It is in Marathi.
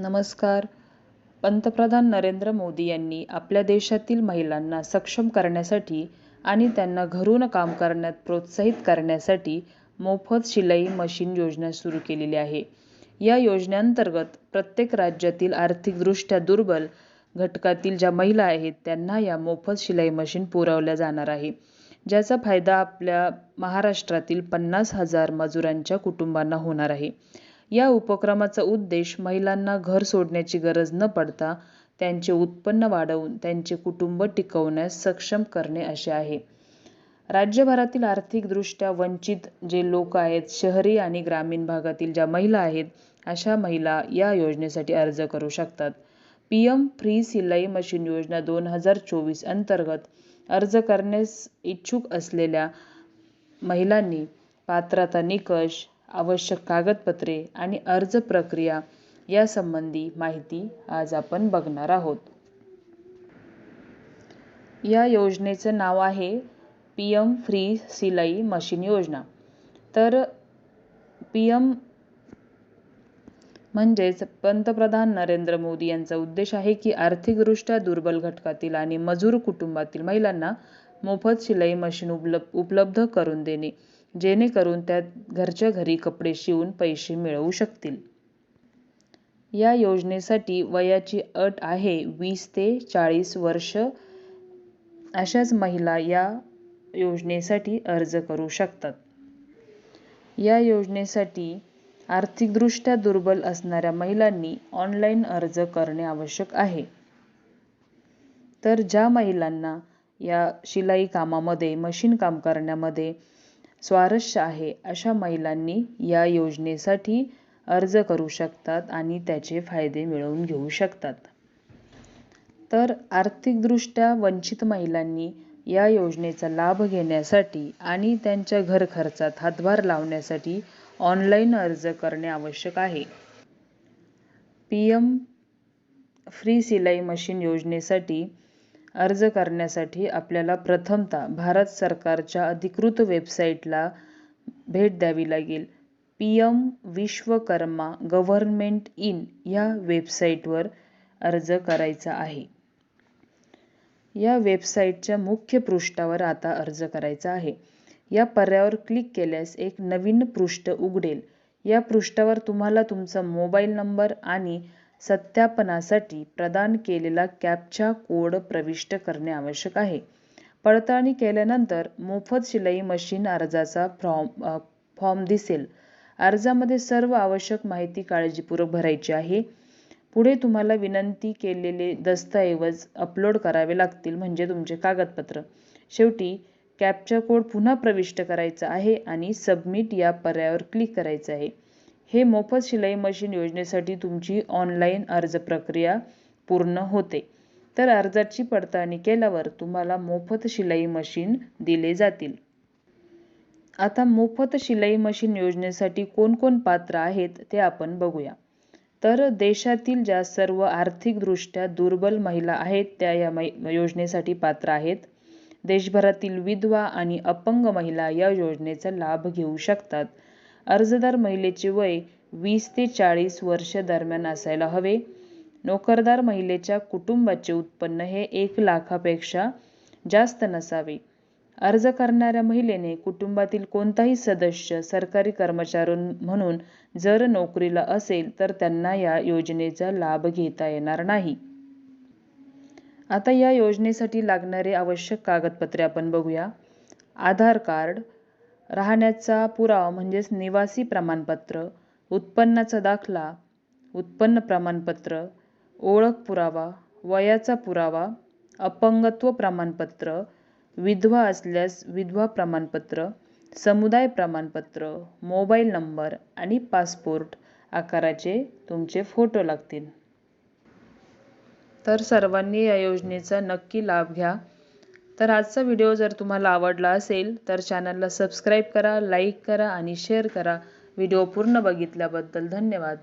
नमस्कार. पंतप्रधान नरेंद्र मोदी यांनी आपल्या देशातील महिलांना सक्षम करण्यासाठी आणि त्यांना घरून काम करण्यात प्रोत्साहित करण्यासाठी मोफत शिलाई मशीन योजना सुरू केलेली आहे. या योजनेअंतर्गत प्रत्येक राज्यातील आर्थिकदृष्ट्या दुर्बल घटकातील ज्या महिला आहेत त्यांना या मोफत शिलाई मशीन पुरवल्या जाणार आहे. ज्याचा फायदा आपल्या महाराष्ट्रातील पन्नास हजार मजुरांच्या कुटुंबांना होणार आहे. या उपक्रमाचा उद्देश महिलांना घर सोडण्याची गरज न पडता त्यांचे उत्पन्न वाढवून त्यांचे कुटुंब टिकवण्यास सक्षम करणे असे आहे. राज्यभरातील आर्थिकदृष्ट्या वंचित जे लोक आहेत शहरी आणि ग्रामीण भागातील ज्या महिला आहेत अशा महिला या योजनेसाठी अर्ज करू शकतात. पी एम फ्री सिलाई मशीन योजना दोन हजार चोवीस अंतर्गत अर्ज करण्यास इच्छुक असलेल्या महिलांनी पात्रता निकष आवश्यक कागदपत्रे आणि अर्ज प्रक्रिया यासंबंधी माहिती आज आपण बघणार आहोत. या योजनेचं नाव आहे पी एम फ्री सिलाई मशीन योजना. तर पी एम म्हणजेच पंतप्रधान नरेंद्र मोदी यांचा उद्देश आहे की आर्थिकदृष्ट्या दुर्बल घटकातील आणि मजूर कुटुंबातील महिलांना मोफत शिलाई मशीन उपलब्ध उपलब्ध करून देणे. जेणेकरून त्या घरच्या घरी कपडे शिवून पैसे मिळवू शकतील. या योजनेसाठी वयाची अट आहे वीस ते चाळीस वर्ष. अशाच महिला या योजनेसाठी अर्ज करू शकतात. या योजनेसाठी आर्थिकदृष्ट्या दुर्बल असणाऱ्या महिलांनी ऑनलाईन अर्ज करणे आवश्यक आहे. तर ज्या महिलांना या शिलाई कामामध्ये मशीन काम करण्यामध्ये स्वारस्य आहे अशा महिलांनी या योजनेसाठी अर्ज करू शकतात आणि त्याचे फायदे मिळवून घेऊ शकतात. तर आर्थिकदृष्ट्या वंचित महिलांनी या योजनेचा लाभ घेण्यासाठी आणि त्यांच्या घर खर्चात हातभार लावण्यासाठी ऑनलाईन अर्ज करणे आवश्यक आहे. पी एम फ्री सिलाई मशीन योजनेसाठी अर्ज करण्यासाठी आपल्याला प्रथमतः भारत सरकारच्या अधिकृत वेबसाईटला भेट द्यावी लागेल. P M Vishwakarma government in या वेबसाईटवर अर्ज करायचा आहे. या वेबसाईटच्या मुख्य पृष्ठावर आता अर्ज करायचा आहे. या पर्यायावर क्लिक केल्यास एक नवीन पृष्ठ उघडेल. या पृष्ठावर तुम्हाला तुमचा मोबाईल नंबर आणि सत्यापनासाठी प्रदान केलेला कॅपचा कोड प्रविष्ट करणे आवश्यक आहे. पडताळणी केल्यानंतर मोफत शिलाई मशीन अर्जाचा फॉर्म फॉर्म दिसेल. अर्जामध्ये सर्व आवश्यक माहिती काळजीपूर्वक भरायची आहे. पुढे तुम्हाला विनंती केलेले दस्तऐवज अपलोड करावे लागतील म्हणजे तुमचे कागदपत्र. शेवटी कॅपचा कोड पुन्हा प्रविष्ट करायचा आहे आणि सबमिट या पर्यायावर क्लिक करायचं आहे. हे मोफत शिलाई मशीन योजनेसाठी तुमची ऑनलाईन अर्ज प्रक्रिया पूर्ण होते. तर अर्जाची पडताळणी केल्यावर तुम्हाला मोफत शिलाई मशीन दिले जातील. आता मोफत शिलाई मशीन योजनेसाठी कोण कोण पात्र आहेत ते आपण बघूया. तर देशातील ज्या सर्व आर्थिकदृष्ट्या दुर्बल महिला आहेत त्या या योजनेसाठी पात्र आहेत. देशभरातील विधवा आणि अपंग महिला या योजनेचा लाभ घेऊ शकतात. अर्जदार महिलेचे वय वीस ते चाळीस वर्ष दरम्यान असायला हवे. नोकरदार महिलेच्या कुटुंबाचे उत्पन्न हे एक लाखापेक्षा जास्त नसावे. अर्ज करणाऱ्या महिलेने कुटुंबातील कोणताही सदस्य सरकारी कर्मचारी म्हणून जर नोकरीला असेल तर त्यांना या योजनेचा लाभ घेता येणार नाही. आता या योजनेसाठी लागणारे आवश्यक कागदपत्रे आपण बघूया. आधार कार्ड राहण्याचा पुरावा म्हणजेच निवासी प्रमाणपत्र उत्पन्नाचा दाखला उत्पन्न प्रमाणपत्र ओळख पुरावा वयाचा पुरावा अपंगत्व प्रमाणपत्र विधवा असल्यास विधवा प्रमाणपत्र समुदाय प्रमाणपत्र मोबाईल नंबर आणि पासपोर्ट आकाराचे तुमचे फोटो लागतील. तर सर्वांनी या योजनेचा नक्की लाभ घ्या. तर आजचा व्हिडिओ जर तुम्हाला आवडला असेल तर चॅनलला सबस्क्राईब करा लाईक करा आणि शेअर करा. व्हिडिओ पूर्ण बघितल्याबद्दल धन्यवाद.